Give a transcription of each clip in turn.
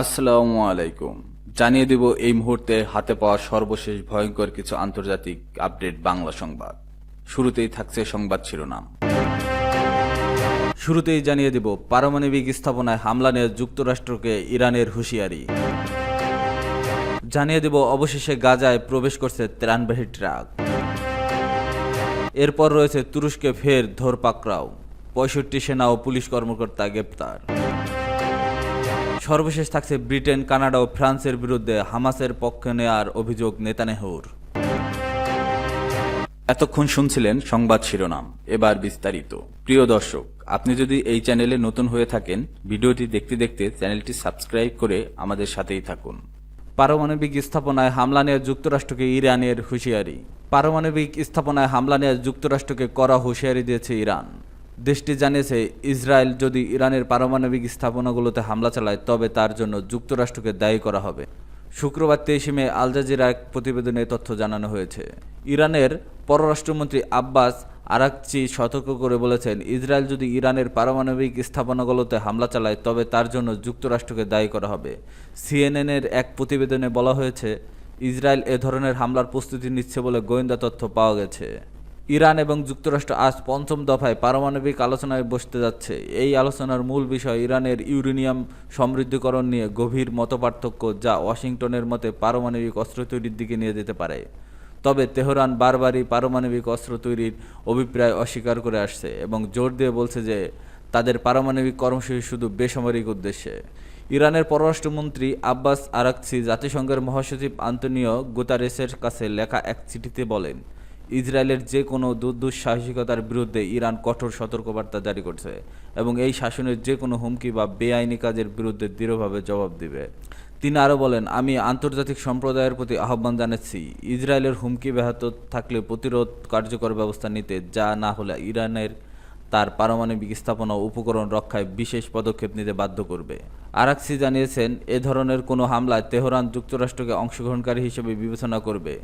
আসসালামু আলাইকুম। জানিয়ে দিব এই মুহূর্তে হাতে পাওয়া সর্বশেষ ভয়ঙ্কর কিছু আন্তর্জাতিক আপডেট বাংলা সংবাদ। শুরুতেই থাকছে সংবাদ শিরোনাম। শুরুতেই জানিয়ে দিব পারমাণবিক স্থাপনায় হামলা নিয়ে যুক্তরাষ্ট্রকে ইরানের হুঁশিয়ারি। জানিয়ে দিব অবশেষে গাজায় প্রবেশ করছে ত্রাণবাহী ট্রাক। এরপর রয়েছে তুরস্কে ফের ধরপাকড়াও। পঁয়ষট্টি সেনা ও পুলিশ কর্মকর্তা গ্রেপ্তার। সর্বশেষ থাকছে ব্রিটেন, কানাডা ও ফ্রান্সের বিরুদ্ধে হামাসের পক্ষে নেয়ার অভিযোগ নেতানেহুর। এতক্ষণ শুনছিলেন সংবাদ শিরোনাম। এবার বিস্তারিত। প্রিয় দর্শক, আপনি যদি এই চ্যানেলে নতুন হয়ে থাকেন, ভিডিওটি দেখতে দেখতে চ্যানেলটি সাবস্ক্রাইব করে আমাদের সাথেই থাকুন। পারমাণবিক স্থাপনায় হামলা নিয়ে যুক্তরাষ্ট্রকে ইরানের হুঁশিয়ারি। পারমাণবিক স্থাপনায় হামলা নিয়ে যুক্তরাষ্ট্রকে করা হুঁশিয়ারি দিয়েছে ইরান। দেশটি জানিয়েছে, ইসরায়েল যদি ইরানের পারমাণবিক স্থাপনাগুলোতে হামলা চালায়, তবে তার জন্য যুক্তরাষ্ট্রকে দায়ী করা হবে। শুক্রবার তেইশে মে আল জাজিরা এক প্রতিবেদনে তথ্য জানানো হয়েছে। ইরানের পররাষ্ট্রমন্ত্রী আব্বাস আরাকচি সতর্ক করে বলেছেন, ইসরায়েল যদি ইরানের পারমাণবিক স্থাপনাগুলোতে হামলা চালায়, তবে তার জন্য যুক্তরাষ্ট্রকে দায়ী করা হবে। সিএনএনের এক প্রতিবেদনে বলা হয়েছে, ইসরায়েল এ ধরনের হামলার প্রস্তুতি নিচ্ছে বলে গোয়েন্দা তথ্য পাওয়া গেছে। ইরান এবং যুক্তরাষ্ট্র আজ পঞ্চম দফায় পারমাণবিক আলোচনায় বসতে যাচ্ছে। এই আলোচনার মূল বিষয় ইরানের ইউরেনিয়াম সমৃদ্ধকরণ নিয়ে গভীর মতপার্থক্য যা ওয়াশিংটনের মতে পারমাণবিক অস্ত্র তৈরির দিকে নিয়ে যেতে পারে। তবে তেহরান বারবারই পারমাণবিক অস্ত্র তৈরির অভিপ্রায় অস্বীকার করে আসছে এবং জোর দিয়ে বলছে যে তাদের পারমাণবিক কর্মসূচি শুধু বেসামরিক উদ্দেশ্যে। ইরানের পররাষ্ট্রমন্ত্রী আব্বাস আরাকসি জাতিসংঘের মহাসচিব আন্তনিও গুতারেসের কাছে লেখা এক চিঠিতে বলেন ইসরায়েলের যে কোনো দুঃসাহসিকতার বিরুদ্ধে ইরান কঠোর সতর্কবার্তা জারি করছে এবং এই শাসনের যে কোনো হুমকি বা বেআইনি কাজের বিরুদ্ধে দৃঢ়ভাবে জবাব দিবে। তিনি আরও বলেন, আমি আন্তর্জাতিক সম্প্রদায়ের প্রতি আহ্বান জানাচ্ছি, ইসরায়েলের হুমকি ব্যাহত থাকলে প্রতিরোধ কার্যকর ব্যবস্থা নিতে, যা না হলে ইরানের তার পারমাণবিক স্থাপনা উপকরণ রক্ষায় বিশেষ পদক্ষেপ নিতে বাধ্য করবে। আরাকসি জানিয়েছেন, এ ধরনের কোনো হামলায় তেহরান যুক্তরাষ্ট্রকে অংশগ্রহণকারী হিসেবে বিবেচনা করবে।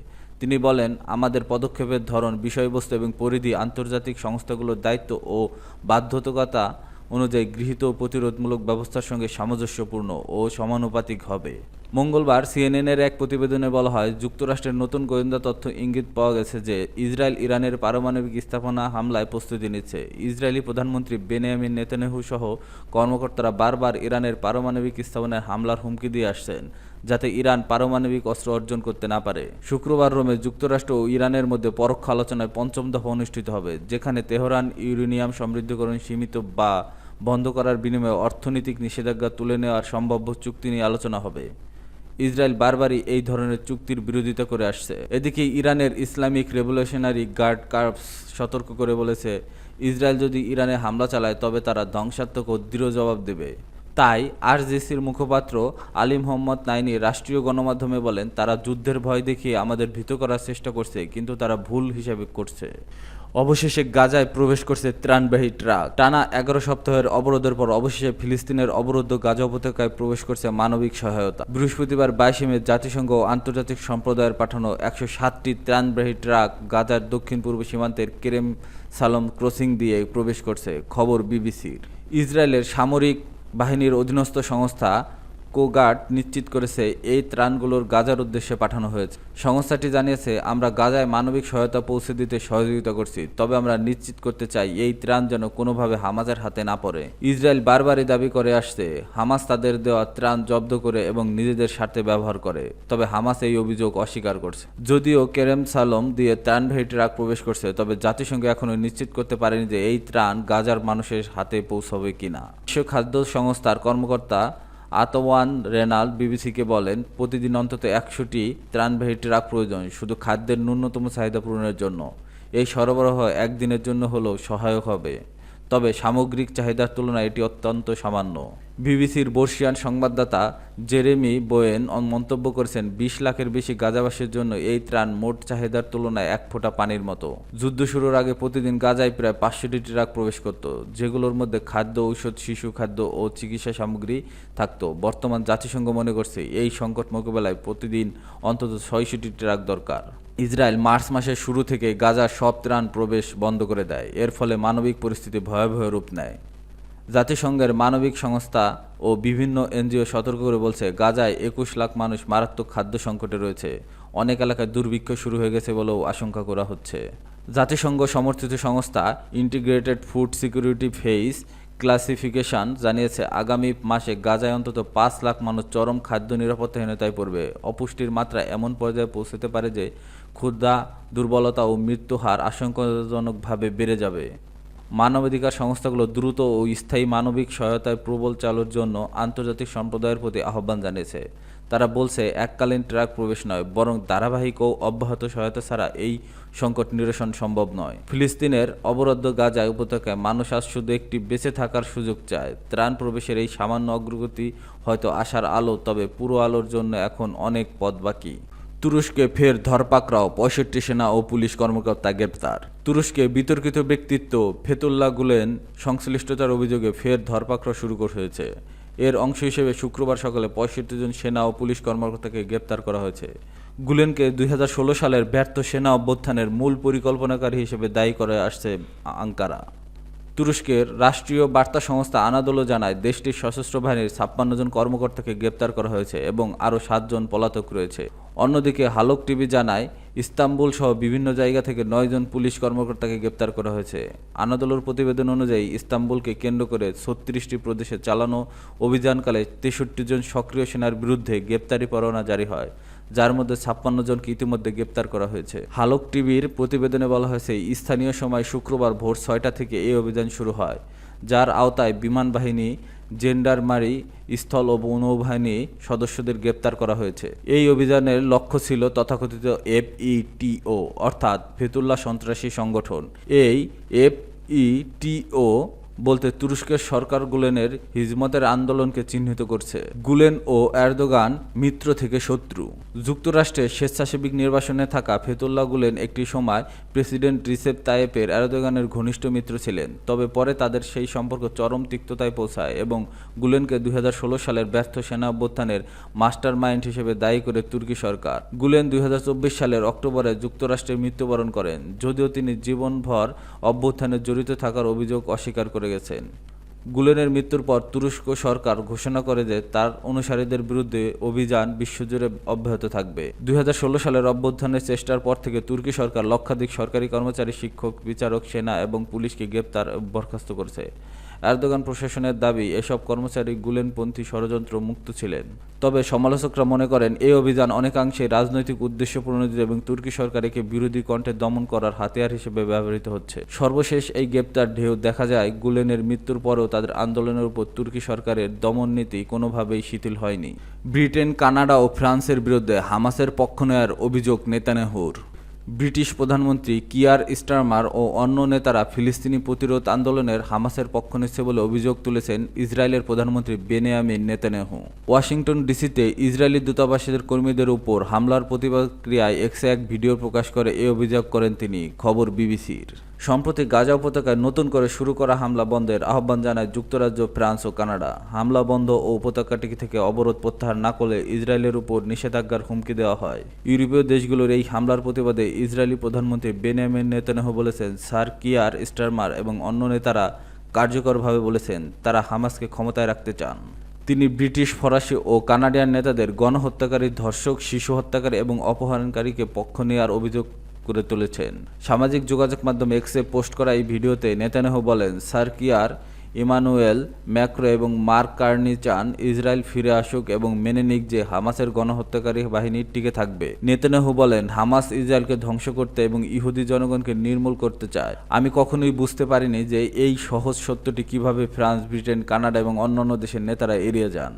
তিনি বলেন, আমাদের পদক্ষেপের ধরন, বিষয়বস্তু এবং পরিধি, আন্তর্জাতিক সংস্থাগুলোর দায়িত্ব ও বাধ্যতকতা অনুযায়ী গৃহীত প্রতিরোধমূলক ব্যবস্থার সঙ্গে সামঞ্জস্যপূর্ণ ও সমানুপাতিক হবে। মঙ্গলবার সিএনএনের এক প্রতিবেদনে বলা হয়, যুক্তরাষ্ট্রের নতুন গোয়েন্দা তথ্য ইঙ্গিত পাওয়া গেছে যে, ইসরায়েল ইরানের পারমাণবিক স্থাপনা হামলায় প্রস্তুতি নিচ্ছে। ইসরায়েলি প্রধানমন্ত্রী বেনিয়ামিন নেতানেহু সহ কর্মকর্তারা বারবার ইরানের পারমাণবিক স্থাপনায় হামলার হুমকি দিয়ে আসছেন, যাতে ইরান পারমাণবিক অস্ত্র অর্জন করতে না পারে। শুক্রবার রোমে যুক্তরাষ্ট্র ও ইরানের মধ্যে পরোক্ষ আলোচনায় পঞ্চম দফা অনুষ্ঠিত হবে, যেখানে তেহরান ইউরেনিয়াম সমৃদ্ধকরণ সীমিত বা বন্ধ করার বিনিময়ে অর্থনৈতিক নিষেধাজ্ঞা তুলে নেওয়ার সম্ভাব্য চুক্তি নিয়ে আলোচনা হবে। ইসরায়েল বারবারই এই ধরনের চুক্তির বিরোধিতা করে আসছে। এদিকে ইরানের ইসলামিক রেভলিউশনারি গার্ড কার্পস সতর্ক করে বলেছে, ইসরায়েল যদি ইরানে হামলা চালায়, তবে তারা ধ্বংসাত্মক ও দৃঢ় জবাব দেবে। তাই আরজেসির মুখপাত্র আলী মোহাম্মদ নাইনি রাষ্ট্রীয় গণমাধ্যমে বলেন, তারা যুদ্ধের ভয় দেখিয়ে আমাদের ভীত করার চেষ্টা করছে, কিন্তু তারা ভুল হিসাবে করছে। অবশেষে গাজায় প্রবেশ করছে ত্রাণবাহী ট্রাক। টানা এগারো সপ্তাহের অবরোধের পর অবশেষে ফিলিস্তিনের অবরুদ্ধ গাজা উপত্যকায় প্রবেশ করছে মানবিক সহায়তা। বৃহস্পতিবার বাইশে মে জাতিসংঘ ও আন্তর্জাতিক সম্প্রদায়ের পাঠানো একশো সাতটি ত্রাণবাহী ট্রাক গাজার দক্ষিণ পূর্ব সীমান্তের কেরেম সালম ক্রসিং দিয়ে প্রবেশ করছে, খবর বিবিসির। ইসরায়েলের সামরিক বাহিনীর অধীনস্থ সংস্থা কোগার্ড নিশ্চিত করেছে, এই ত্রাণগুলোর গাজার উদ্দেশ্যে পাঠানো হয়েছে। সংস্থাটি জানিয়েছে, আমরা গাজায় মানবিক সহায়তা পৌঁছে দিতে সহযোগিতা করছি, তবে আমরা নিশ্চিত করতে চাই এই ত্রাণ যেন কোনোভাবে হামাজের হাতে না পড়ে। ইসরায়েল বারবারই দাবি করে আসছে, হামাস তাদের দেওয়া ত্রাণ জব্দ করে এবং নিজেদের স্বার্থে ব্যবহার করে, তবে হামাস এই অভিযোগ অস্বীকার করছে। যদিও কেরেম সালম দিয়ে ত্রাণ ত্রাণবাহী ট্রাক প্রবেশ করছে, তবে জাতিসংঘ এখনও নিশ্চিত করতে পারেনি যে এই ত্রাণ গাজার মানুষের হাতে পৌঁছবে কিনা। বিশ্ব খাদ্য সংস্থার কর্মকর্তা আতওয়ান রেনাল বিবিসিকে বলেন, প্রতিদিন অন্তত একশোটি ত্রাণবাহী ট্রাক প্রয়োজন, শুধু খাদ্যের ন্যূনতম চাহিদা পূরণের জন্য। এই সরবরাহ একদিনের জন্য হলেও সহায়ক হবে। তবে সামগ্রিক চাহিদার তুলনায় এটি অত্যন্ত সামান্য। বিবিসির বর্ষিয়ান সংবাদদাতা জেরেমি বোয়েন মন্তব্য করেছেন, বিশ লাখের বেশি গাজাবাসীর জন্য এই ত্রাণ মোট চাহিদার তুলনায় এক ফোঁটা পানির মতো। যুদ্ধ শুরুর আগে প্রতিদিন গাজায় প্রায় পাঁচশোটি ট্রাক প্রবেশ করত, যেগুলোর মধ্যে খাদ্য, ঔষধ, শিশু খাদ্য ও চিকিৎসা সামগ্রী থাকতো। বর্তমান জাতিসংঘ মনে করছে, এই সংকট মোকাবেলায় প্রতিদিন অন্তত ছয়শটি ট্রাক দরকার। ইসরায়েল মার্চ মাসের শুরু থেকে গাজার সব ত্রাণ প্রবেশ বন্ধ করে দেয়। এর ফলে মানবিক পরিস্থিতি ভয়াবহ রূপ নেয়। জাতিসংঘের মানবিক সংস্থা ও বিভিন্ন এনজিও সতর্ক করে বলছে, গাজায় একুশ লাখ মানুষ মারাত্মক খাদ্য সংকটে রয়েছে। অনেক এলাকায় দুর্ভিক্ষ শুরু হয়ে গেছে বলেও আশঙ্কা করা হচ্ছে। জাতিসংঘ সমর্থিত সংস্থা integrated food security phase classification জানিয়েছে, আগামী মাসে গাজায় অন্তত পাঁচ লাখ মানুষ চরম খাদ্য নিরাপত্তাহীনতায় পড়বে। অপুষ্টির মাত্রা এমন পর্যায়ে পৌঁছতে পারে যে ক্ষুধা, দুর্বলতা ও মৃত্যু হার আশঙ্কাজনকভাবে বেড়ে যাবে। মানবাধিকার সংস্থাগুলো দ্রুত ও স্থায়ী মানবিক সহায়তায় প্রবল চালুর জন্য আন্তর্জাতিক সম্প্রদায়ের প্রতি আহ্বান জানিয়েছে। তারা বলছে, এককালীন ট্রাক প্রবেশ নয়, বরং ধারাবাহিক ও অব্যাহত সহায়তা ছাড়া এই সংকট নিরসন সম্ভব নয়। ফিলিস্তিনের অবরুদ্ধ গাজা উপত্যকায় মানুষ আজ শুধু একটি বেঁচে থাকার সুযোগ চায়। ত্রাণ প্রবেশের এই সামান্য অগ্রগতি হয়তো আশার আলো, তবে পুরো আলোর জন্য এখন অনেক পথ বাকি। তুরস্কে ফের ধরপাকড়াও পঁয়ষট্টি সেনা ও পুলিশ কর্মকর্তা গ্রেপ্তার। তুরস্কে বিতর্কিত ব্যক্তিত্ব ফেতুল্লাহ গুলেন সংশ্লিষ্টতার অভিযোগে ফের ধরপাকড়া শুরু হয়েছে এর অংশ হিসেবে শুক্রবার সকালে পঁয়ষট্টি জন সেনা ও পুলিশ কর্মকর্তাকে গ্রেপ্তার করা হয়েছে। গুলেনকে দুই ষোলো সালের ব্যর্থ সেনা অভ্যুত্থানের মূল পরিকল্পনাকারী হিসেবে দায়ী করে আসছে আঙ্কারা। তুরস্কের রাষ্ট্রীয় বার্তা সংস্থা আনাদোলো জানায়, দেশটির সশস্ত্র বাহিনীর ছাপ্পান্ন জন কর্মকর্তাকে গ্রেপ্তার করা হয়েছে এবং আরও সাতজন পলাতক রয়েছে। অন্যদিকে হালক টিভি জানায় ইস্তাম্বুল সহ বিভিন্ন জায়গা থেকে নয়জন পুলিশ কর্মকর্তাকে গ্রেপ্তার করা হয়েছে। আনাদোলোর প্রতিবেদন অনুযায়ী, ইস্তাম্বুলকে কেন্দ্র করে ছত্রিশটি প্রদেশে চালানো অভিযানকালে তেষট্টি জন সক্রিয় সেনার বিরুদ্ধে গ্রেপ্তারি পরোয়ানা জারি হয়, যার মধ্যে ছাপ্পান্ন জনকে ইতিমধ্যে গ্রেপ্তার করা হয়েছে। হালক টিভির প্রতিবেদনে বলা হয়েছে, স্থানীয় সময় শুক্রবার ভোর ছয়টা থেকে এই অভিযান শুরু হয়, যার আওতায় বিমান বাহিনী জেন্ডারমারি স্থল ও নৌবাহিনী সদস্যদের গ্রেপ্তার করা হয়েছে। এই অভিযানের লক্ষ্য ছিল তথাকথিত এফইটিও অর্থাৎ ফেতুল্লাহ সন্ত্রাসী সংগঠন। এই এফইটিও বলতে তুরস্কের সরকার গুলেনের হিজমতের আন্দোলনকে চিহ্নিত করছে। গুলেন ও এরদোগান মিত্র থেকে শত্রু। যুক্তরাষ্ট্রের স্বেচ্ছাসেবিক নির্বাসনে থাকা ফেতুল্লাহ গুলেন একটি সময় প্রেসিডেন্ট রিসেপ তায়েপের এরদোগানের ঘনিষ্ঠ মিত্র ছিলেন। তবে পরে তাদের সেই সম্পর্ক চরম তিক্ততায় পৌঁছায় এবং গুলেনকে দুই হাজার ষোলো সালের ব্যর্থ সেনা অভ্যুত্থানের মাস্টার মাইন্ড হিসেবে দায়ী করে তুর্কি সরকার। গুলেন দুই হাজার চব্বিশ সালের অক্টোবরে যুক্তরাষ্ট্রে মৃত্যুবরণ করেন, যদিও তিনি জীবনভর অভ্যুত্থানে জড়িত থাকার অভিযোগ অস্বীকার করে গেছেন। গুলেনের মৃত্যুর পর তুরস্ক সরকার ঘোষণা করে যে তার অনুসারীদের বিরুদ্ধে অভিযান বিশ্বজুড়ে অব্যাহত থাকবে। দুই হাজার ষোলো সালের অভ্যুত্থানের চেষ্টার পর থেকে তুর্কি সরকার লক্ষাধিক সরকারি কর্মচারী, শিক্ষক, বিচারক, সেনা এবং পুলিশকে গ্রেপ্তার বরখাস্ত করেছে। এরদোগান প্রশাসনের দাবি, এসব কর্মচারী গুলেনপন্থী ষড়যন্ত্র মুক্ত ছিলেন। তবে সমালোচকরা মনে করেন, এই অভিযান অনেকাংশে রাজনৈতিক উদ্দেশ্য প্রণোদিত এবং তুর্কি সরকারকে বিরোধী কণ্ঠে দমন করার হাতিয়ার হিসেবে ব্যবহৃত হচ্ছে। সর্বশেষ এই গ্রেপ্তার ঢেউ দেখা যায়, গুলেনের মৃত্যুর পরেও তাদের আন্দোলনের উপর তুর্কি সরকারের দমন নীতি কোনোভাবেই শিথিল হয়নি। ব্রিটেন, কানাডা ও ফ্রান্সের বিরুদ্ধে হামাসের পক্ষ নেয়ার অভিযোগ নেতানেহুর ব্রিটিশ প্রধানমন্ত্রী কিয়ার স্টারমার ও অন্য নেতারা ফিলিস্তিনি প্রতিরোধ আন্দোলনের হামাসের পক্ষ নিচ্ছে বলে অভিযোগ তুলেছেন ইসরায়েলের প্রধানমন্ত্রী বেনিয়ামিন নেতানেহু। ওয়াশিংটন ডিসিতে ইসরায়েলি দূতাবাসের কর্মীদের উপর হামলার প্রতিবাদ ক্রিয়ায় এক্সে এক ভিডিও প্রকাশ করে এ অভিযোগ করেন তিনি, খবর বিবিসির। সম্প্রতি গাজা উপত্যকায় নতুন করে শুরু করা হামলা বন্ধের আহ্বান জানায় যুক্তরাজ্য, ফ্রান্স ও কানাডা। হামলা বন্ধ ও উপত্যকাটি থেকে অবরোধ প্রত্যাহার না করলে ইসরায়েলের উপর নিষেধাজ্ঞার হুমকি দেওয়া হয়। ইউরোপীয় দেশগুলোর এই হামলার প্রতিবাদে ইসরায়েলি প্রধানমন্ত্রী বেনিয়ামিন নেতানিয়াহু বলেছেন স্যার কিয়ার, স্টারমার এবং অন্য নেতারা কার্যকরভাবে বলেছেন, তারা হামাসকে ক্ষমতায় রাখতে চান। তিনি ব্রিটিশ, ফরাসি ও কানাডিয়ান নেতাদের গণহত্যাকারী ধর্ষক, শিশু হত্যাকারী এবং অপহরণকারীকে পক্ষ নেওয়ার অভিযোগ করে তুলেছেন। সামাজিক যোগাযোগ মাধ্যম এক্সে পোস্ট করা এই ভিডিওতে নেতানেহু বলেন, সার্কিয়ার ইমানুয়েল ম্যাক্রো এবং মার্ক কার্নি চান ইসরায়েল ফিরে আসুক এবং মেনে নিক যে হামাসের গণহত্যাকারী বাহিনী টিকে থাকবে। নেতানেহু বলেন, হামাস ইসরায়েলকে ধ্বংস করতে এবং ইহুদি জনগণকে নির্মূল করতে চায়। আমি কখনোই বুঝতে পারিনি যে এই সহজ সত্যটি কীভাবে ফ্রান্স, ব্রিটেন, কানাডা এবং অন্যান্য দেশের নেতারা এড়িয়ে যান।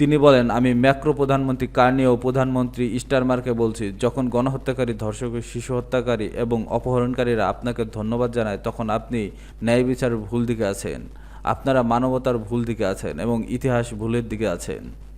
তিনি বলেন, আমি ম্যাক্রো প্রধানমন্ত্রী কার্নি ও প্রধানমন্ত্রী ইস্টারমারকে বলছি, যখন গণহত্যাকারী, ধর্ষক শিশু হত্যাকারী এবং অপহরণকারীরা আপনাকে ধন্যবাদ জানায়, তখন আপনি ন্যায় বিচার ভুল দিকে আছেন। আপনারা মানবতার ভুল দিকে আছেন এবং ইতিহাস ভুলের দিকে আছেন।